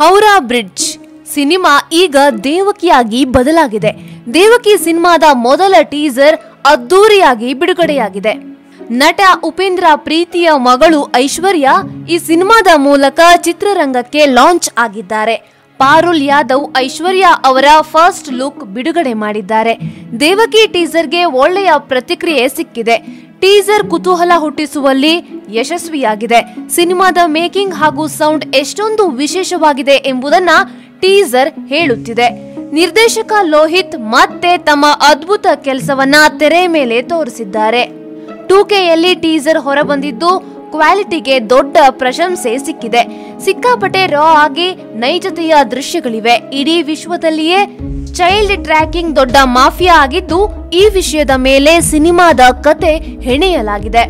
Howrah bridge cinema ಈಗ ದೇವಕಿಯಾಗಿ ಬದಲಾಗಿದೆ. ದೇವಕಿ ಸಿನಿಮಾದ ಮೊದಲ ಟೀಸರ್ ಅದ್ದೂರಿಯಾಗಿ ಬಿಡುಗಡೆಯಾಗಿದೆ. ನಟ ಉಪೇಂದ್ರ ಪ್ರೀತಿಯ ಮಗಳು ಐಶ್ವರ್ಯ ಈ ಸಿನಿಮಾದ ಮೂಲಕ ಚಿತ್ರರಂಗಕ್ಕೆ ಲಾಂಚ್ ಆಗಿದ್ದಾರೆ. ಪಾರುಲ್ ಯಾದವ್, ಐಶ್ವರ್ಯ ಅವರ ಫಸ್ಟ್ ಲುಕ್ ಬಿಡುಗಡೆ ಮಾಡಿದ್ದಾರೆ. ದೇವಕಿ ಟೀಸರ್ಗೆ ಒಳ್ಳೆಯ ಪ್ರತಿಕ್ರಿಯೆ ಸಿಕ್ಕಿದೆ. ಟೀಸರ್ ಕುತೂಹಲ ಹುಟ್ಟಿಸುವಲ್ಲಿ ಯಶಸ್ವಿಯಾಗಿದೆ. ಸಿನಿಮಾದ ಮೇಕಿಂಗ್ ಹಾಗೂ ಸೌಂಡ್ ಎಷ್ಟೊಂದು ವಿಶೇಷವಾಗಿದೆ ಎಂಬುದನ್ನ ಟೀಸರ್ ಹೇಳುತ್ತಿದೆ. ನಿರ್ದೇಶಕ ಲೋಹಿತ್ ಮತ್ತೆ ತಮ್ಮ ಅದ್ಭುತ ಕೆಲಸವನ್ನ ತೆರೆ ಮೇಲೆ ತೋರಿಸಿದ್ದಾರೆ. ಟೂಕೆಯಲ್ಲಿ ಟೀಸರ್ ಹೊರಬಂದಿದ್ದು ಕ್ವಾಲಿಟಿಗೆ ದೊಡ್ಡ ಪ್ರಶಂಸೆ ಸಿಕ್ಕಿದೆ. ಸಿಕ್ಕಾಪಟ್ಟೆ ರಾ ಆಗಿ ನೈಜತೆಯ ದೃಶ್ಯಗಳಿವೆ. ಇಡೀ ವಿಶ್ವದಲ್ಲಿಯೇ ಚೈಲ್ಡ್ ಟ್ರ್ಯಾಕಿಂಗ್ ದೊಡ್ಡ ಮಾಫಿಯಾ ಆಗಿದ್ದು ಈ ವಿಷಯದ ಮೇಲೆ ಸಿನಿಮಾದ ಕತೆ ಹೆಣೆಯಲಾಗಿದೆ.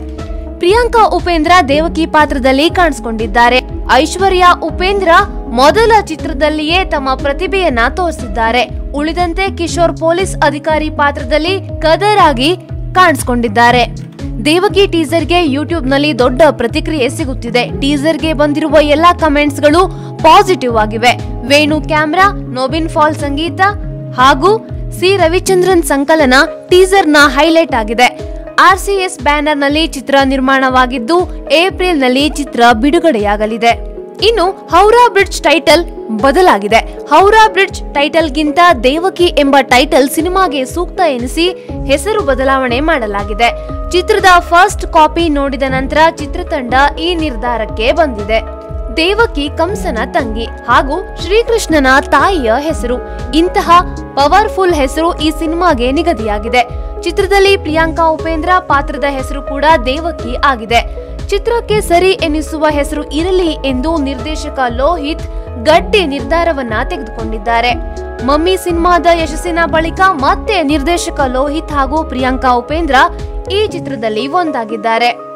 ಪ್ರಿಯಾಂಕಾ ಉಪೇಂದ್ರ ದೇವಕಿ ಪಾತ್ರದಲ್ಲಿ ಕಾಣಿಸಿಕೊಂಡಿದ್ದಾರೆ. ಐಶ್ವರ್ಯ ಉಪೇಂದ್ರ ಮೊದಲ ಚಿತ್ರದಲ್ಲಿಯೇ ತಮ್ಮ ಪ್ರತಿಭೆಯನ್ನ ತೋರಿಸಿದ್ದಾರೆ. ಉಳಿದಂತೆ ಕಿಶೋರ್ ಪೊಲೀಸ್ ಅಧಿಕಾರಿ ಪಾತ್ರದಲ್ಲಿ ಕದರ್ ಆಗಿ ಕಾಣಿಸಿಕೊಂಡಿದ್ದಾರೆ. ದೇವಕಿ ಟೀಸರ್ಗೆ ಯೂಟ್ಯೂಬ್ನಲ್ಲಿ ದೊಡ್ಡ ಪ್ರತಿಕ್ರಿಯೆ ಸಿಗುತ್ತಿದೆ. ಟೀಸರ್ಗೆ ಬಂದಿರುವ ಎಲ್ಲಾ ಕಮೆಂಟ್ಸ್ಗಳು ಪಾಸಿಟಿವ್ ಆಗಿವೆ. ವೇಣು ಕ್ಯಾಮ್ರಾ, ನೋಬಿನ್ ಫಾಲ್ ಸಂಗೀತ ಹಾಗೂ ಸಿ. ರವಿಚಂದ್ರನ್ ಸಂಕಲನ ಟೀಸರ್ನ ಹೈಲೈಟ್ ಆಗಿದೆ. ಆರ್ಸಿಎಸ್ ಬ್ಯಾನರ್ನಲ್ಲಿ ಚಿತ್ರ ನಿರ್ಮಾಣವಾಗಿದ್ದು ಏಪ್ರಿಲ್ನಲ್ಲಿ ಚಿತ್ರ ಬಿಡುಗಡೆಯಾಗಲಿದೆ. ಇನ್ನು ಹೌರಾ ಬ್ರಿಡ್ಜ್ ಟೈಟಲ್ ಬದಲಾಗಿದೆ. ಹೌರಾ ಬ್ರಿಡ್ಜ್ ಟೈಟಲ್ಗಿಂತ ದೇವಕಿ ಎಂಬ ಟೈಟಲ್ ಸಿನಿಮಾಗೆ ಸೂಕ್ತ ಎನಿಸಿ ಹೆಸರು ಬದಲಾವಣೆ ಮಾಡಲಾಗಿದೆ. ಚಿತ್ರದ ಫಸ್ಟ್ ಕಾಪಿ ನೋಡಿದ ನಂತರ ಚಿತ್ರತಂಡ ಈ ನಿರ್ಧಾರಕ್ಕೆ ಬಂದಿದೆ. ದೇವಕಿ ಕಂಸನ ತಂಗಿ ಹಾಗೂ ಶ್ರೀಕೃಷ್ಣನ ತಾಯಿಯ ಹೆಸರು. ಇಂತಹ ಪವರ್ಫುಲ್ ಹೆಸರು ಈ ಸಿನಿಮಾಗೆ ನಿಗದಿಯಾಗಿದೆ. ಚಿತ್ರದಲ್ಲಿ ಪ್ರಿಯಾಂಕಾ ಉಪೇಂದ್ರ ಪಾತ್ರದ ಹೆಸರು ಕೂಡ ದೇವಕಿ ಆಗಿದೆ. ಚಿತ್ರಕ್ಕೆ ಸರಿ ಎನಿಸುವ ಹೆಸರು ಇರಲಿ ಎಂದು ನಿರ್ದೇಶಕ ಲೋಹಿತ್ ಗಟ್ಟಿ ನಿರ್ಧಾರವನ್ನ ತೆಗೆದುಕೊಂಡಿದ್ದಾರೆ. ಮಮ್ಮಿ ಸಿನಿಮಾದ ಯಶಸ್ಸಿನ ಬಳಿಕ ಮತ್ತೆ ನಿರ್ದೇಶಕ ಲೋಹಿತ್ ಹಾಗೂ ಪ್ರಿಯಾಂಕಾ ಉಪೇಂದ್ರ ಈ ಚಿತ್ರದಲ್ಲಿ ಒಂದಾಗಿದ್ದಾರೆ.